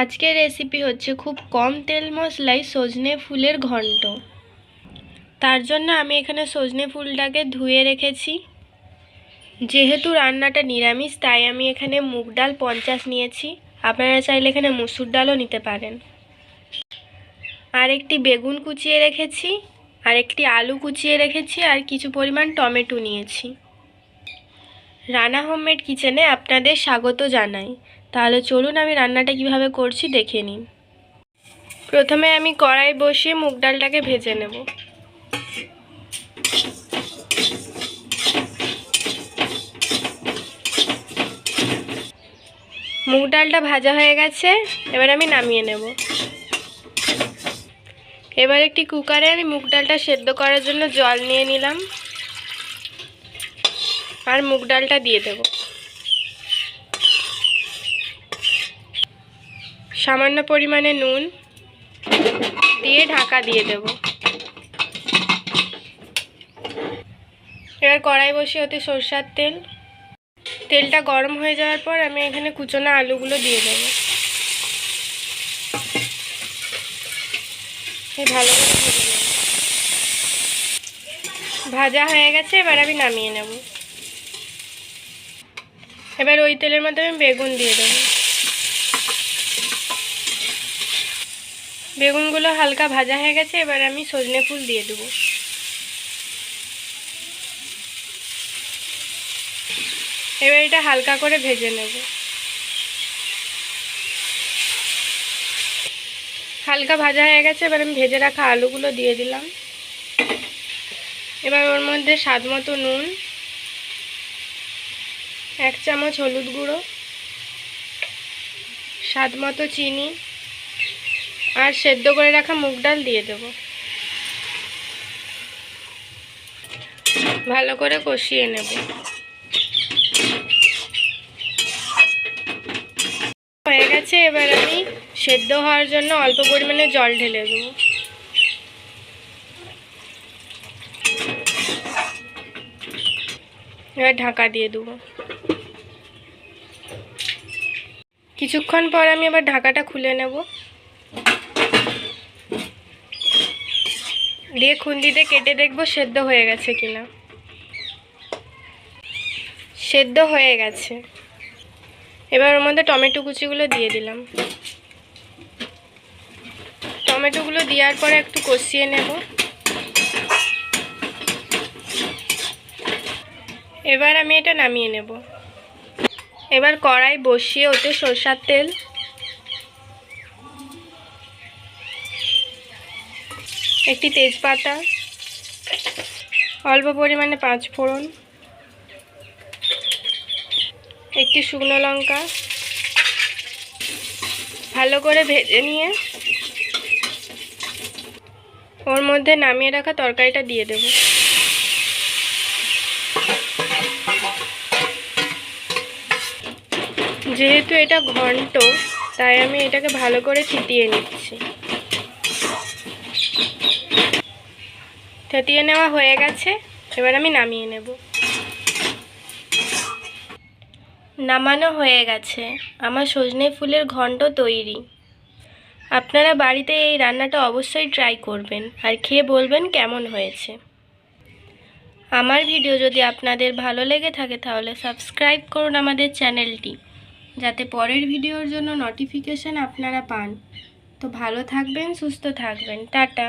আজকের রেসিপি হচ্ছে খুব কম তেল মশলায় সজনে ফুলের ঘন্ট। তার জন্য আমি এখানে সজনে ফুলটাকে ধুয়ে রেখেছি। যেহেতু রান্নাটা নিরামিষ, তাই আমি এখানে মুগ ডাল পঞ্চাশ নিয়েছি। আপনারা চাইলে এখানে মুসুর ডালও নিতে পারেন। আর একটি বেগুন কুচিয়ে রেখেছি আর একটি আলু কুচিয়ে রেখেছি, আর কিছু পরিমাণ টমেটো নিয়েছি। রানা হোমমেড কিচেনে আপনাদের স্বাগত জানাই। তাহলে চলুন আমি রান্নাটা কীভাবে করছি দেখে নিন প্রথমে আমি কড়াই বসিয়ে মুগ ডালটাকে ভেজে নেব। মুগ ডালটা ভাজা হয়ে গেছে, এবার আমি নামিয়ে নেব। এবার একটি কুকারে আমি মুগ ডালটা সেদ্ধ করার জন্য জল নিয়ে নিলাম। আর মুগ ডালটা দিয়ে দেব। সামান্য পরিমাণে নুন দিয়ে ঢাকা দিয়ে দেব। এবার কড়াই বসিয়ে ওতে সরষার তেল। তেলটা গরম হয়ে যাওয়ার পর আমি এখানে কুচনো আলুগুলো দিয়ে দেবো। ভালো ভাজা হয়ে গেছে, এবার আমি নামিয়ে নেব। এবার ওই তেলের মধ্যে আমি বেগুন দিয়ে দেব। বেগুনগুলো হালকা ভাজা হয়ে গেছে, এবার আমি সজনে ফুল দিয়ে দেবো। এবার এটা হালকা করে ভেজে নেব। হালকা ভাজা হয়ে গেছে, এবার আমি ভেজে রাখা আলুগুলো দিয়ে দিলাম। এবার ওর মধ্যে স্বাদ মতো নুন, এক চামচ হলুদ গুঁড়ো, স্বাদ মতো চিনি আর সেদ্ধ করে রাখা মুগ ডাল দিয়ে দেব। ভালো করে কষিয়ে নেব। হয়ে গেছে, এবার আমি সেদ্ধ হওয়ার জন্য অল্প পরিমাণে জল ঢেলে দেবো। এবার ঢাকা দিয়ে দেবো। কিছুক্ষণ পর আমি এবার ঢাকাটা খুলে নেব। দিয়ে খুন্দিতে কেটে দেখব সেদ্ধ হয়ে গেছে কিনা। সেদ্ধ হয়ে গেছে। এবার ওর মধ্যে টমেটো কুচিগুলো দিয়ে দিলাম। টমেটোগুলো দেওয়ার পরে একটু কষিয়ে নেব। এবার আমি এটা নামিয়ে নেব। এবার কড়াই বসিয়ে ওতে সরষার তেল একটি তেজপাতা, অল্প পরিমাণে পাঁচ ফোড়ন, একটি শুকনো লঙ্কা, ভালো করে ভেজে নিয়ে ওর মধ্যে নামিয়ে রাখা তরকারিটা দিয়ে দেব। যেহেতু এটা ঘন্ট, তাই আমি এটাকে ভালো করে থিতিয়ে নিচ্ছি। থেতিয়ে নেওয়া হয়ে গেছে। এবার আমি নামিয়ে নেব। নামানো হয়ে গেছে। আমার সজনে ফুলের ঘন্ট তৈরি। আপনারা বাড়িতে এই রান্নাটা অবশ্যই ট্রাই করবেন আর খেয়ে বলবেন কেমন হয়েছে। আমার ভিডিও যদি আপনাদের ভালো লেগে থাকে তাহলে সাবস্ক্রাইব করুন আমাদের চ্যানেলটি, যাতে পরের ভিডিওর জন্য নোটিফিকেশান আপনারা পান। তো ভালো থাকবেন, সুস্থ থাকবেন। টাটা।